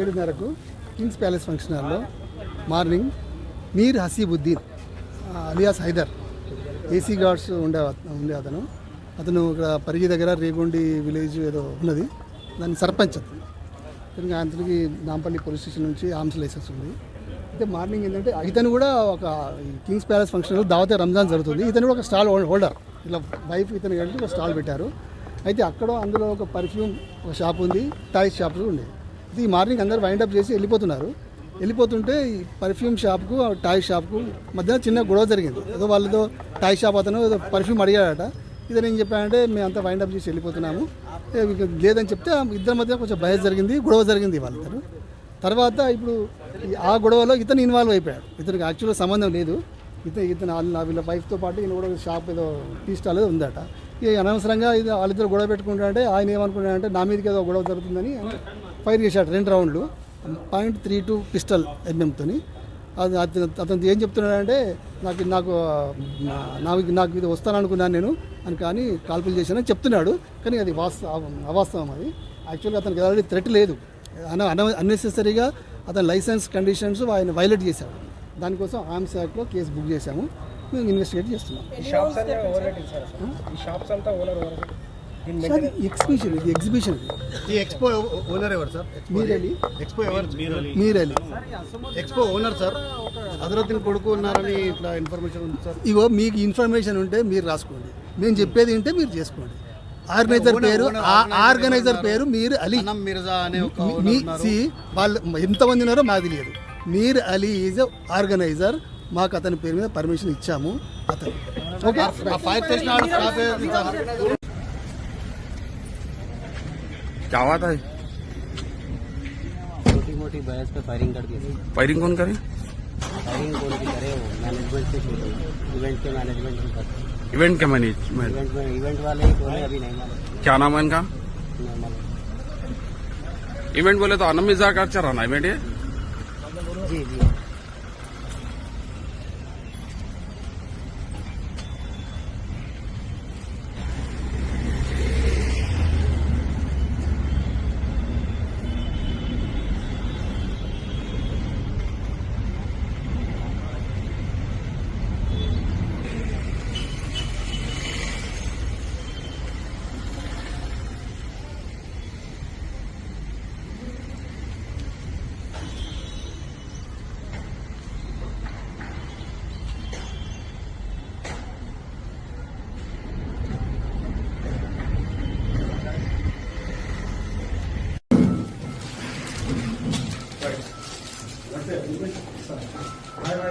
ఏడున్నరకు kings palace function హాల్లో morning Mir Haseebuddin alias Hyder AC guards ఉండే ఉండే అతను. అతను ఇక్కడ పరిగి దగ్గర రేగొండి విలేజ్ ఏదో ఉన్నది. దాని సర్పంచ్ అతను. అతనికి నాంపల్లి పోలీస్ స్టేషన్ నుంచి ఆర్మ్స్ లైసెన్స్ ఉంది. అయితే మార్నింగ్ ఏంటంటే ఇతను కూడా ఒక కింగ్స్ ప్యాలెస్ ఫంక్షన్లో దావతే రంజాన్ జరుగుతుంది. ఇతను కూడా ఒక స్టాల్ హోల్డర్. ఇలా వైఫ్ ఇతను కలిసి ఒక స్టాల్ పెట్టారు. అయితే అక్కడ అందులో ఒక పర్ఫ్యూమ్ ఒక షాప్ ఉంది టాయ్ షాప్ ఉండేది. ఇది ఈ మార్నింగ్ అందరు వైండప్ చేసి వెళ్ళిపోతున్నారు. వెళ్ళిపోతుంటే ఈ పర్ఫ్యూమ్ షాప్కు టాయ్ షాప్కు మధ్య చిన్న గొడవ జరిగింది. ఏదో వాళ్ళతో టాయ్ షాప్ అతను ఏదో పర్ఫ్యూమ్ అడిగాడట. ఇతను ఏం చెప్పానంటే మేము అంతా వైండ్ అప్ చేసి వెళ్ళిపోతున్నాము. ఇక లేదని చెప్తే ఇద్దరి మధ్య కొంచెం భయం జరిగింది గొడవ జరిగింది వాళ్ళిద్దరు తర్వాత ఇప్పుడు ఆ గొడవలో ఇతను ఇన్వాల్వ్ అయిపోయాడు. ఇతనికి యాక్చువల్గా సంబంధం లేదు. ఇతను ఇతను వాళ్ళ వీళ్ళ వైఫ్తో పాటు ఈయన కూడా షాప్ ఏదో టీ స్టాల్ ఏదో ఉందట. ఇక అనవసరంగా ఇది వాళ్ళిద్దరు గొడవ పెట్టుకుంటారంటే ఆయన ఏమనుకున్నాడంటే నా మీదకి ఏదో గొడవ జరుగుతుందని ఫైర్ చేశాడు రెండు రౌండ్లు. పాయింట్ త్రీ టూ పిస్టల్ ఎంఎంతోని అది అతను అతను ఏం చెప్తున్నాడంటే నాకు నాకు నాకు నాకు ఇది వస్తాననుకున్నాను నేను. అని కానీ కాల్పులు చేశానని చెప్తున్నాడు. కానీ అది వాస్తవ అవాస్తవం అది. యాక్చువల్గా అతనికి ఆల్రెడీ థ్రెట్ లేదు. అన అన్నెసెసరీగా అతని లైసెన్స్ కండిషన్స్ ఆయన వైలేట్ చేశాడు. దానికోసం ఆర్మ్స్ యాక్ట్లో కేసు బుక్ చేశాము. మేము ఇన్వెస్టిగేట్ చేస్తున్నాం. ఎగ్జిబిషన్ ఇది ఎగ్జిబిషన్ ఈ ఎక్స్పో ఓనర్ ఎవరు సార్? మీరెళ్ళి ఎక్స్పో ఎవరు? మీరెళ్ళి ఎక్స్పో ఓనర్ సార్. హజరత్ని కొడుకు ఉన్నారని ఇట్లా ఇన్ఫర్మేషన్ ఉంది సార్. ఇగో మీకు ఇన్ఫర్మేషన్ ఉంటే మీరు రాసుకోండి. మేము చెప్పేది ఉంటే మీరు చేసుకోండి. ఆర్గనైజర్ పేరు ఆ ఆర్గనైజర్ పేరు మీరు అలీ. మిర్జా అనే ఒక మీ- మీ సి వాళ్ళు ఎంతమంది ఉన్నారో మాకు తెలియదు. Mir Ali is organiser. మాకు అతని పేరు మీద పర్మిషన్ ఇచ్చాము. అతను. ఓకే क्या हुआ था छोटी मोटी बहस पे फायरिंग कर दी फायरिंग कौन करे? फायरिंग कौन की करे वो? मैनेजमेंट से शुरू इवेंट के मैनेजमेंट करते इवेंट के मैनेजमेंट इवेंट इवेंट वाले ही बोले अभी नहीं मालूम। क्या नाम है इनका? इवेंट बोले तो मिर्ज़ा का चल रहा ना इवेंट ये। जी जी।